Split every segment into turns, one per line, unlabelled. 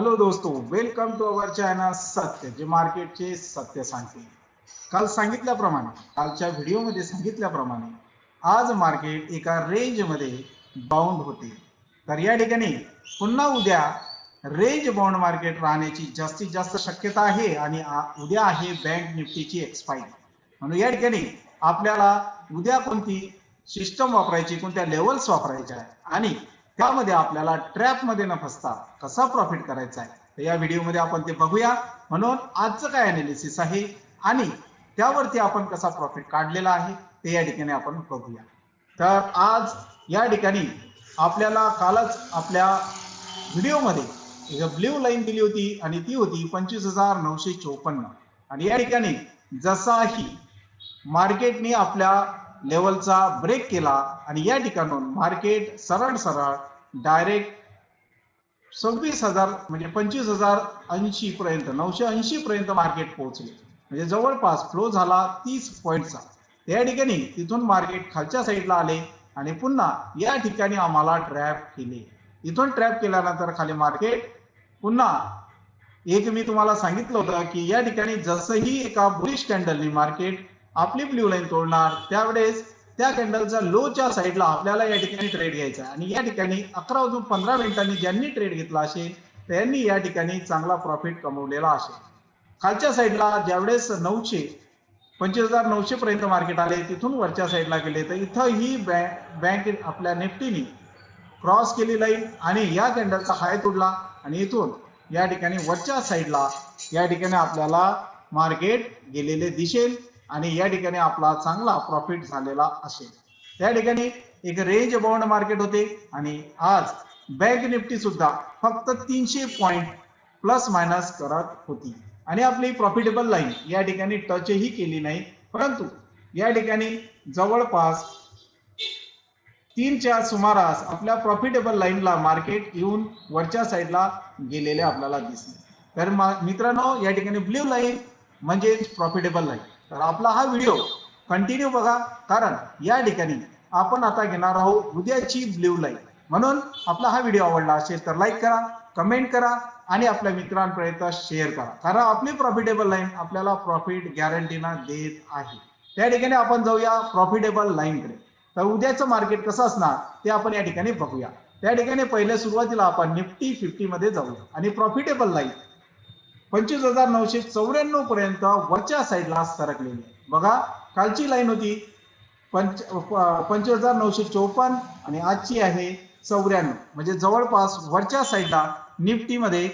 Hello दोस्तों welcome to our channel सत्य जे मार्केटचे सत्य सांगते. काल सांगितल्याप्रमाणे कालच्या व्हिडिओमध्ये सांगितल्याप्रमाणे आज मार्केट एका रेंजमध्ये बाउंड होते. तर या ठिकाणी पुन्हा उद्या रेंज बाउंड मार्केट राहण्याची जास्तीत जास्त शक्यता आहे आणि उद्या आहे बँक निफ्टीची एक्सपायरी म्हणून या ठिकाणी आपल्याला उद्या कोणती सिस्टम वापरायची कोणत्या लेवल्स वापरायच्या आणि त्यामध्ये आपल्याला ट्रॅपमध्ये न फसता कसा प्रॉफिट करायचा आहे? तर या व्हिडिओमध्ये आपण ते बघूया. म्हणून आजचं काय अनालिसिस आहे आणि त्यावरती आपण कसा प्रॉफिट काढलेला आहे ते या ठिकाणी आपण बघूया. तर आज या ठिकाणी आपल्याला कालच आपल्या व्हिडिओमध्ये ब्ल्यू लाईन दिली होती आणि ती होती पंचवीस हजार नऊशे चोपन्न. आणि या ठिकाणी जसाही मार्केटने आपल्या लेवलचा ब्रेक केला आणि या ठिकाणून मार्केट सरळ सरळ डायरेक्ट सव्वीस हजार म्हणजे पंचवीस हजार ऐंशी पर्यंत नऊशे ऐंशी पर्यंत मार्केट पोहोचले. म्हणजे जवळपास फ्लो झाला तीस पॉईंटचा त्या ठिकाणी तिथून मार्केट खालच्या साईडला आले आणि पुन्हा या ठिकाणी आम्हाला ट्रॅप केले. इथून ट्रॅप केल्यानंतर खाली मार्केट पुन्हा एक मी तुम्हाला सांगितलं होतं की या ठिकाणी जसंही एका बुलिश कॅन्डलनी मार्केट आपली ब्ल्यू लाईन तोडणार. त्यावेळेस त्या कॅन्डलच्या लोच्या साईडला आपल्याला या ठिकाणी ट्रेड घ्यायचा आणि या ठिकाणी अकरा वाजून पंधरा मिनिटांनी ज्यांनी ट्रेड घेतला असेल त्यांनी या ठिकाणी चांगला प्रॉफिट कमवलेला असेल. खालच्या साईडला ज्यावेळेस नऊशे पंचवीस हजार नऊशे पर्यंत मार्केट आले तिथून वरच्या साईडला गेले तर इथं ही बँक आपल्या निफ्टीनी क्रॉस केली लाईन आणि या कॅन्डलचा हाय तोडला. आणि इथून या ठिकाणी वरच्या साईडला या ठिकाणी आपल्याला मार्केट गेलेले दिसेल. आणि या ठिकाणी आपला चांगला प्रॉफिट झालेला असेल. त्या ठिकाणी एक रेंज बाउंड मार्केट होते आणि आज बँक निफ्टी सुद्धा फक्त तीनशे पॉइंट प्लस मायनस करत होती. आणि आपली प्रॉफिटेबल लाईन या ठिकाणी टचही केली नाही. परंतु या ठिकाणी जवळपास तीनच्या सुमारास आपल्या प्रॉफिटेबल लाईनला मार्केट येऊन वरच्या साईडला गेलेले आपल्याला दिसले. तर मित्रांनो या ठिकाणी ब्ल्यू लाईन म्हणजे प्रॉफिटेबल लाईन तर आपला हा व्हिडिओ कंटिन्यू बघा. कारण या ठिकाणी आपण आता घेणार आहोत उद्याची ब्ल्यू लाईन म्हणून आपला हा व्हिडिओ आवडला असेल तर लाईक करा कमेंट करा आणि आपल्या मित्रांपर्यंत शेअर करा. कारण आपली प्रॉफिटेबल लाईन आपल्याला प्रॉफिट गॅरंटीना देत आहे. त्या ठिकाणी आपण जाऊया प्रॉफिटेबल लाईनकडे तर उद्याचं मार्केट कसं असणार ते आपण या ठिकाणी बघूया. त्या ठिकाणी पहिल्या सुरुवातीला आपण निफ्टी फिफ्टी मध्ये जाऊया. आणि प्रॉफिटेबल लाईन पंचवीस हजार नऊशे चौऱ्याण्णव पर्यंत वरच्या साईडला सरकलेली आहे. बघा कालची लाईन होती. पंच पंचवीस हजार नऊशे चोपन्न आणि आजची आहे चौऱ्याण्णव. म्हणजे जवळपास वरच्या साईडला निफ्टीमध्ये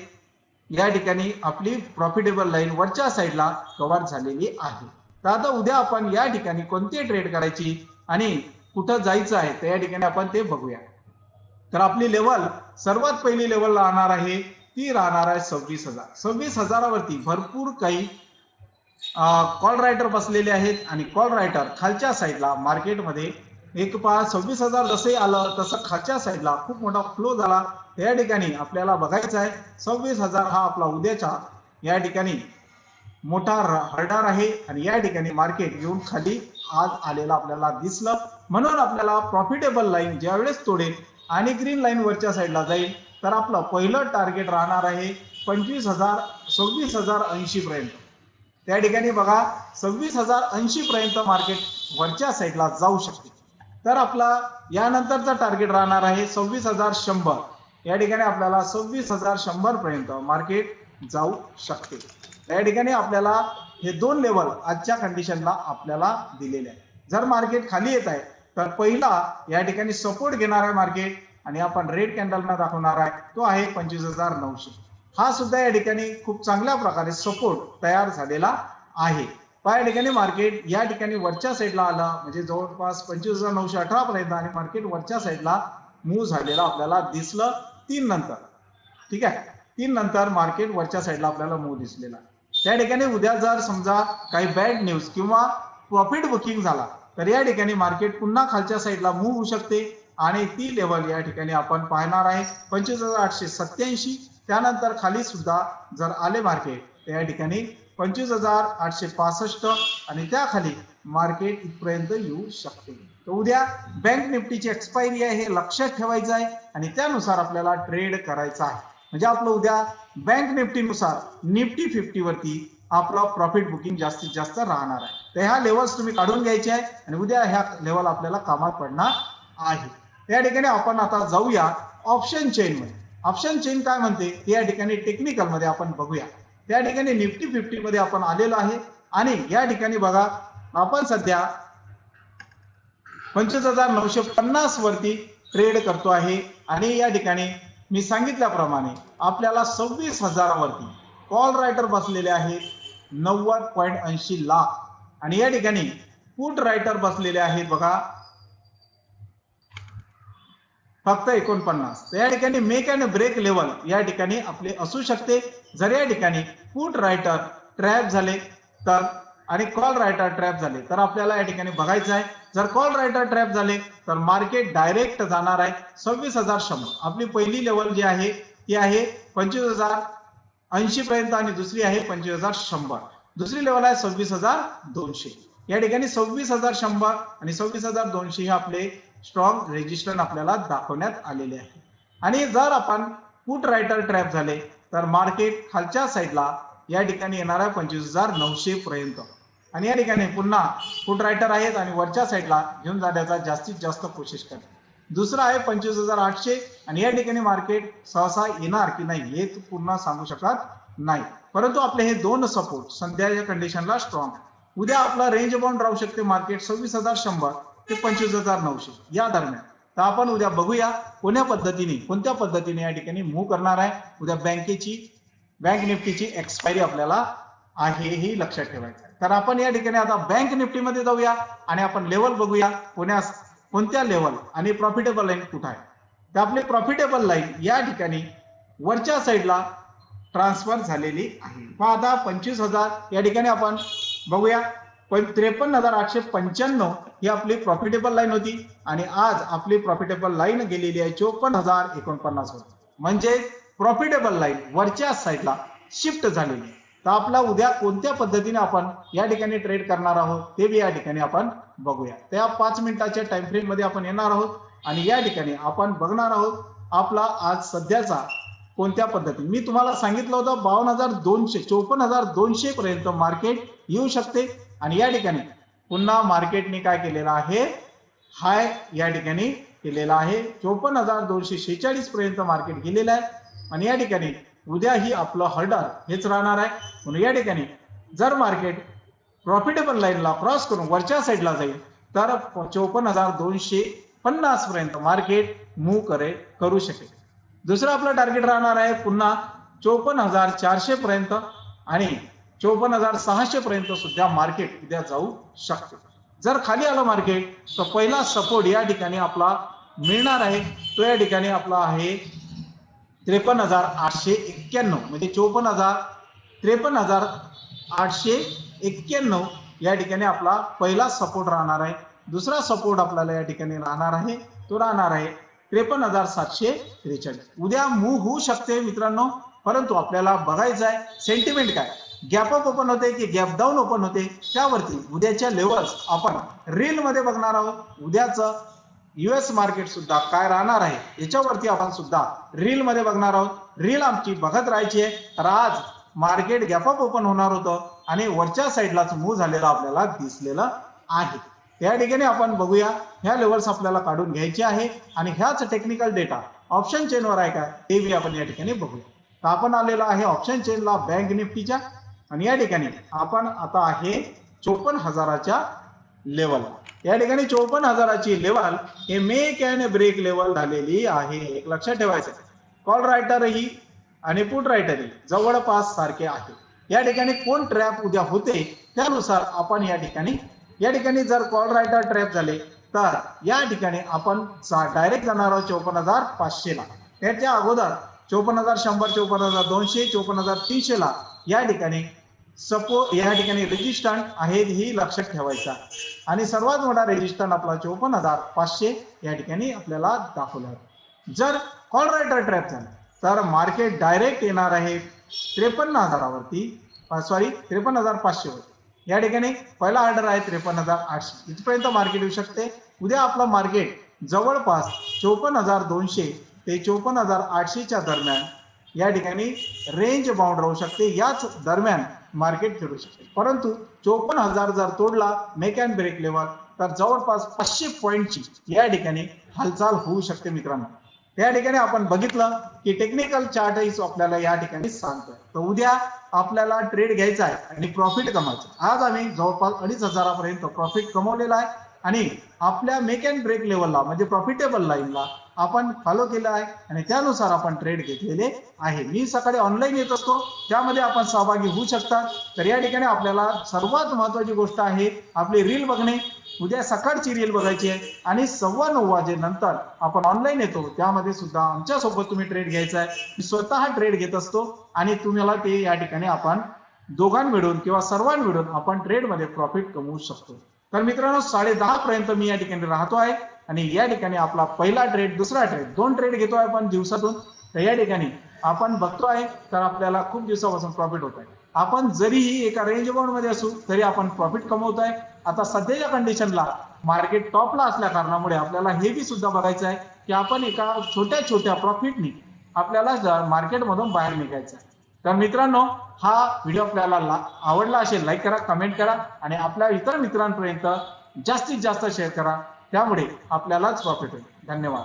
या ठिकाणी आपली प्रॉफिटेबल लाईन वरच्या साईडला कव्हर झालेली आहे. तर आता उद्या आपण या ठिकाणी कोणती ट्रेड करायची आणि कुठं जायचं आहे तर या ठिकाणी आपण ते बघूया. तर आपली लेवल सर्वात पहिली लेवल राहणार आहे ती राहणार आहे सव्वीस हजार. सव्वीस हजारावरती भरपूर काही कॉल रायटर बसलेले आहेत आणि कॉल रायटर खालच्या साईडला मार्केटमध्ये एक पा सव्वीस हजार जसे आलं तसं खालच्या साईडला खूप मोठा फ्लो झाला. या ठिकाणी आपल्याला बघायचं आहे सव्वीस हजार हा आपला उद्याचा या ठिकाणी मोठा हरडार आहे आणि या ठिकाणी मार्केट येऊन खाली आज आलेला आपल्याला दिसलं. म्हणून आपल्याला प्रॉफिटेबल लाईन ज्यावेळेस तोडेल आणि ग्रीन लाईन वरच्या साईडला जाईल तर आपलं पहिलं टार्गेट राहणार आहे पंचवीस हजार सव्वीस हजार ऐंशी पर्यंत. त्या ठिकाणी बघा सव्वीस हजार ऐंशी पर्यंत मार्केट वरच्या साईडला जाऊ शकते. तर आपला यानंतरचा टार्गेट राहणार आहे सव्वीस हजार शंभर. या ठिकाणी आपल्याला सव्वीस हजार शंभर पर्यंत मार्केट जाऊ शकते. या ठिकाणी आपल्याला हे दोन लेवल आजच्या कंडिशनला आपल्याला दिलेले आहे जर मार्केट खाली येत आहे तर पहिला या ठिकाणी सपोर्ट घेणार आहे मार्केट आणि आपण रेड कॅन्डलना दाखवणार आहे तो आहे पंचवीस हजार नऊशे. हा सुद्धा या ठिकाणी खूप चांगल्या प्रकारे सपोर्ट तयार झालेला आहे. या ठिकाणी मार्केट या ठिकाणी वरच्या साईडला आलं म्हणजे जवळपास पंचवीस हजार नऊशे अठरा पर्यंत आणि मार्केट वरच्या साईडला मूव्ह झालेला आपल्याला दिसलं तीन नंतर. ठीक आहे? तीन नंतर मार्केट वरच्या साईडला आपल्याला मूव्ह दिसलेला. त्या ठिकाणी उद्या जर समजा काही बॅड न्यूज किंवा प्रॉफिट बुकिंग झाला तर या ठिकाणी मार्केट पुन्हा खालच्या साईडला मूव्ह होऊ शकते. आणि ती लेवल या ठिकाणी आपण पाहणार आहे. पंचवीस हजार आठशे सत्याऐंशी त्यानंतर खाली सुद्धा जर आले मार्केट तर या ठिकाणी पंचवीस हजार आठशे पासष्ट आणि त्याखाली मार्केट इथपर्यंत येऊ शकते. तर उद्या बँक निफ्टीची एक्सपायरी आहे हे लक्षात ठेवायचं आहे आणि त्यानुसार आपल्याला ट्रेड करायचा आहे. म्हणजे आपलं उद्या बँक निफ्टीनुसार निफ्टी फिफ्टी वरती आपला प्रॉफिट बुकिंग जास्तीत जास्त राहणार आहे. तर ह्या लेवल्स तुम्ही काढून घ्यायचे आहे आणि उद्या ह्या लेवल आपल्याला कामात पडणार आहे. या ठिकाणी आपण आता जाऊया ऑप्शन चेन मध्ये. ऑप्शन चेन काय म्हणते? या ठिकाणी टेक्निकलमध्ये आपण बघूया. त्या ठिकाणी निफ्टी फिफ्टी मध्ये आपण आलेलो आहे. आणि या ठिकाणी बघा आपण सध्या पंचवीस हजार नऊशे पन्नास वरती ट्रेड करतो आहे. आणि या ठिकाणी मी सांगितल्याप्रमाणे आपल्याला सव्वीस हजारावरती कॉल रायटर बसलेले आहेत नव्वद पॉईंट ऐंशी लाख. आणि या ठिकाणी पुट रायटर बसलेले आहेत बघा फक्त एकोणपन्नास. तर या ठिकाणी मेक अँड ब्रेक लेवल या ठिकाणी आपले असू शकते. जर या ठिकाणी पुट रायटर ट्रॅप झाले तर आणि कॉल रायटर ट्रॅप झाले तर आपल्याला या ठिकाणी बघायचं आहे. जर कॉल रायटर ट्रॅप झाले तर मार्केट डायरेक्ट जाणार आहे सव्वीस हजार शंभर. आपली पहिली लेवल जी आहे ती आहे पंचवीस हजार ऐंशी पर्यंत आणि दुसरी आहे पंचवीस हजार शंभर. दुसरी लेवल आहे सव्वीस हजार दोनशे. या ठिकाणी सव्वीस हजार शंभर आणि सव्वीस हजार दोनशे हे आपले स्ट्रॉंग रेजिस्टर आपल्याला दाखवण्यात आलेले आहे. आणि जर आपण पुट रायटर ट्रॅप झाले तर मार्केट खालच्या साईडला या ठिकाणी येणार आहे पंचवीस हजार नऊशे पर्यंत. आणि या ठिकाणी पुन्हा फुट रायटर आहेत आणि वरच्या साईडला घेऊन जाण्याचा जास्तीत जास्त कोशिश करा. दुसरं आहे पंचवीस हजार आठशे आणि या ठिकाणी मार्केट सहसा येणार की नाही हे पूर्ण सांगू शकत नाही. परंतु आपले हे दोन सपोर्ट सध्याच्या कंडिशनला स्ट्रॉंग उद्या आपला रेंज बाउंड राहू शकते मार्केट सव्वीस हजार शंभर. ते पंचवीस हजार नऊशे. या दरम्यान. तर आपण उद्या बघूया कोण्या पद्धतीने कोणत्या पद्धतीने या ठिकाणी मूव्ह करणार आहे. उद्या बँकेची बँक निफ्टीची एक्सपायरी आपल्याला आहे हे लक्षात ठेवायचं आहे. तर आपण या ठिकाणी आता बँक निफ्टीमध्ये जाऊया आणि आपण लेवल बघूया कोण्या कोणत्या लेवल आणि प्रॉफिटेबल लाईन कुठं आहे. तर आपली प्रॉफिटेबल लाईन या ठिकाणी वरच्या साईडला ट्रान्सफर झालेली आहे. आता पंचवीस हजार या ठिकाणी आपण बघूया. पण त्रेपन्न हजार आठशे पंच्याण्णव ही आपली प्रॉफिटेबल लाईन होती आणि आज आपली प्रॉफिटेबल लाईन गेलेली आहे चोपन्न हजार एकोणपन्नास वर. म्हणजे प्रॉफिटेबल लाईन वरच्या साईडला शिफ्ट झालेली. तर आपला उद्या कोणत्या पद्धतीने आपण या ठिकाणी ट्रेड करणार आहोत ते बी या ठिकाणी आपण बघूया. त्या पाच मिनिटाच्या टाइम फ्रेममध्ये आपण येणार आहोत आणि या ठिकाणी आपण बघणार आहोत आपला आज सध्याचा कोणत्या पद्धतीने. मी तुम्हाला सांगितलं होतं बावन्न हजार दोनशे चोपन्न हजार दोनशे पर्यंत मार्केट येऊ शकते. आणि या ठिकाणी पुन्हा मार्केटने काय केलेलं आहे? हाय या ठिकाणी केलेला आहे. चोपन्न हजार दोनशे शेहेचाळीस पर्यंत मार्केट गेलेलं आहे. आणि या ठिकाणी उद्या ही आपलं हर्डर हेच राहणार आहे. म्हणून या ठिकाणी जर मार्केट प्रॉफिटेबल लाईनला क्रॉस करून वरच्या साईडला जाईल तर चोपन्न हजार दोनशे पन्नास पर्यंत मार्केट मूव्ह करे करू शकेल. दुसरं आपलं टार्गेट राहणार आहे पुन्हा चोपन्न हजार चारशे पर्यंत. आणि चोपन्न हजार सहाशे पर्यंत सुद्धा मार्केट उद्या जाऊ शकते. जर खाली आलं मार्केट तर पहिला सपोर्ट या ठिकाणी आपला मिळणार आहे. तो या ठिकाणी आपला आहे त्रेपन्न हजार आठशे एक्क्याण्णव. म्हणजे चोपन्न हजार त्रेपन्न हजार आठशे एक्क्याण्णव या ठिकाणी आपला पहिला सपोर्ट राहणार आहे. दुसरा सपोर्ट आपल्याला या ठिकाणी राहणार आहे. तो राहणार आहे त्रेपन्न हजार सातशे त्रेचाळीस. उद्या मूव्ह होऊ शकते मित्रांनो परंतु आपल्याला बघायचं आहे सेंटिमेंट काय. गॅप अप ओपन होते की गॅप डाऊन ओपन होते त्यावरती उद्याच्या लेवल्स आपण रील मध्ये बघणार आहोत. उद्याचं युएस मार्केट सुद्धा काय राहणार आहे याच्यावरती आपण सुद्धा रील मध्ये बघणार आहोत. रील आमची बघत राहायची आहे. तर आज मार्केट गॅप अप ओपन होणार होतं आणि वरच्या साईडलाच मूव्ह झालेलं आपल्याला दिसलेलं आहे. त्या ठिकाणी आपण बघूया. ह्या लेवल्स आपल्याला काढून घ्यायचे आहे आणि ह्याच टेक्निकल डेटा ऑप्शन चेनवर आहे का ते बी आपण या ठिकाणी बघूया. तर आपण आलेलो आहे ऑप्शन चेनला बँक निफ्टीच्या आणि या ठिकाणी आपण आता आहे चोपन्न हजाराच्या लेवल या ठिकाणी चोपन्न हजाराची लेवल हे मेक अँड ब्रेक लेवल झालेली आहे. एक लक्षात ठेवायचं कॉल रायटर ही आणि पुट रायटर ही जवळपास सारखे आहे. या ठिकाणी कोण ट्रॅप उद्या होते त्यानुसार आपण या ठिकाणी या ठिकाणी जर कॉल रायटर ट्रॅप झाले तर या ठिकाणी आपण डायरेक्ट जाणार आहोत चोपन्न हजार पाचशे ला. त्याच्या अगोदर चोपन्न हजार शंभर चोपन्न हजार दोनशे चोपन्न हजार तीनशे ला या ठिकाणी सपो या ठिकाणी रेजिस्टंट आहे ही लक्षात ठेवायचा. आणि सर्वात मोठा रेजिस्टंट आपला चोपन्न हजार पाचशे या ठिकाणी आपल्याला दाखवला. जर कॉल रायटर ट्रॅप झाला तर मार्केट डायरेक्ट येणार आहे त्रेपन्न हजारावरती सॉरी त्रेपन्न हजार पाचशे या ठिकाणी पहिला ऑर्डर आहे त्रेपन्न हजार आठशे. इथपर्यंत मार्केट येऊ शकते. उद्या आपलं मार्केट जवळपास चोपन्न हजार दोनशे ते चोपन्न हजार आठशेच्या दरम्यान या ठिकाणी रेंज बाउंड राहू शकते. याच दरम्यान मार्केट खेळू शकते परंतु चोपन्न हजार जर तोडला मेक अँड ब्रेक लेवल तर जवळपास पाचशे पॉईंटची या ठिकाणी हालचाल होऊ शकते मित्रांनो. त्या ठिकाणी आपण बघितलं की टेक्निकल चार्ट आपल्याला या ठिकाणी सांगतोय. तर उद्या आपल्याला ट्रेड घ्यायचा आहे आणि प्रॉफिट कमायचं आज आम्ही जवळपास अडीच हजारापर्यंत प्रॉफिट कमवलेला आहे. आणि आपल्या मेक अँड ब्रेक लेवलला म्हणजे प्रॉफिटेबल लाईनला आपण फॉलो केलं आहे आणि त्यानुसार आपण ट्रेड घेतलेले आहे. मी सकाळी ऑनलाईन येत असतो त्यामध्ये आपण सहभागी होऊ शकता. तर या ठिकाणी आपल्याला सर्वात महत्वाची गोष्ट आहे आपली रील बघणे. उद्या सकाळची रील बघायची आहे आणि सव्वा नऊ वाजेनंतर आपण ऑनलाईन येतो. त्यामध्ये सुद्धा आमच्यासोबत तुम्ही ट्रेड घ्यायचा आहे. मी स्वतः ट्रेड घेत असतो आणि तुम्हाला ते या ठिकाणी आपण दोघां मिळून किंवा सर्वां मिळून आपण ट्रेडमध्ये प्रॉफिट कमवू शकतो. तर मित्रांनो साडे दहा पर्यंत मी या ठिकाणी राहतो आहे. आणि या ठिकाणी आपला पहिला ट्रेड दुसरा ट्रेड दोन ट्रेड घेतो आहे आपण दिवसातून. तर या ठिकाणी आपण बघतो आहे तर आपल्याला खूप दिवसापासून प्रॉफिट होत आहे. आपण जरीही एका रेंज बाउंडमध्ये असू तरी आपण प्रॉफिट कमवत आहे आता सध्याच्या कंडिशनला मार्केट टॉपला असल्या कारणामुळे आपल्याला हे बी सुद्धा बघायचं आहे की आपण एका छोट्या छोट्या प्रॉफिटनी आपल्याला मार्केटमधून बाहेर निघायचं आहे. तर मित्रांनो हा व्हिडिओ आपल्याला ला- आवडला असेल लाईक करा कमेंट करा आणि आपल्या इतर मित्रांपर्यंत जास्तीत जास्त शेअर करा. त्यामुळे आपल्यालाच प्रॉफिट होईल. धन्यवाद.